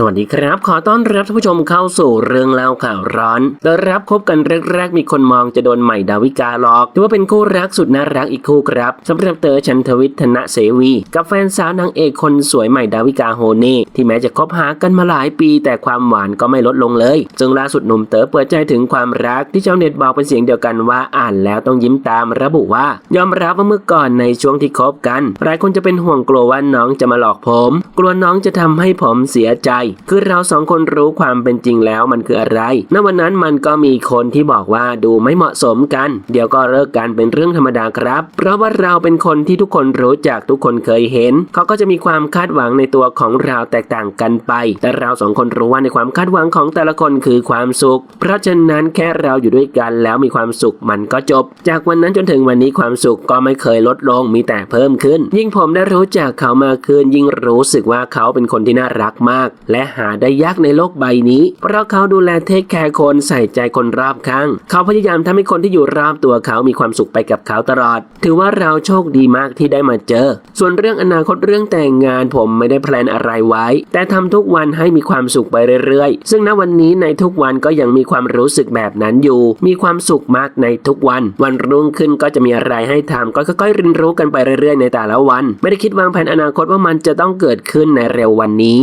สวัสดีครับ ขอต้อนรับท่านผู้ชมเข้าสู่เรื่องเล่าข่าวร้อนโดยรับคบกันแรกๆมีคนมองจะโดนใหม่ดาวิกาหลอกถือว่าเป็นคู่รักสุดน่ารักอีกคู่ครับสำหรับเต๋อชันทวิทธนะเสวี กับแฟนสาวนางเอกคนสวยใหม่ดาวิกาโฮเน่ที่แม้จะคบหากันมาหลายปี แต่ความหวานก็ไม่ลดลงเลยจึงล่าสุดหนุ่มเต๋อเปิดใจถึงความรักที่ชาวเน็ตบอกเป็นเสียงเดียวกันว่าอ่านแล้วต้องยิ้มตามระบุว่า ยอมรับว่าเมื่อก่อนในช่วงที่คบกันหลายคนจะเป็นห่วงกลัวว่าน้องจะมาหลอกผม กลัวน้องจะทำให้ผมเสียใจคือเราสองคนรู้ความเป็นจริงแล้วมันคืออะไร ณ วันนั้นมันก็มีคนที่บอกว่าดูไม่เหมาะสมกัน เดี๋ยวก็เลิกกันเป็นเรื่องธรรมดาครับ เพราะว่าเราเป็นคนที่ทุกคนรู้จักทุกคนเคยเห็น เขาก็จะมีความคาดหวังในตัวของเราแตกต่างกันไป แต่เราสองคนรู้ว่าในความคาดหวังของแต่ละคนคือความสุข เพราะฉะนั้นแค่เราอยู่ด้วยกันแล้วมีความสุขมันก็จบ จากวันนั้นจนถึงวันนี้ความสุขก็ไม่เคยลดลงมีแต่เพิ่มขึ้น ยิ่งผมได้รู้จักเขามากขึ้นยิ่งรู้สึกว่าเขาเป็นคนที่น่ารักมากและหาได้ยากในโลกใบนี้ เพราะเขาดูแลเทคแคร์คนใส่ใจคนรอบข้าง เขาพยายามทำให้คนที่อยู่รอบตัวเขามีความสุขไปกับเขาตลอด ถือว่าเราโชคดีมากที่ได้มาเจอ ส่วนเรื่องอนาคตเรื่องแต่งงานผมไม่ได้แพลนอะไรไว้ แต่ทำทุกวันให้มีความสุขไปเรื่อยๆ ซึ่งณวันนี้ในทุกวันก็ยังมีความรู้สึกแบบนั้นอยู่ มีความสุขมากในทุกวัน วันรุ่งขึ้นก็จะมีอะไรให้ทำก็ค่อยๆเรียนรู้กันไปเรื่อยๆ ในแต่ละวัน ไม่ได้คิดวางแผนอนาคตว่ามันจะต้องเกิดขึ้นในเร็ววันนี้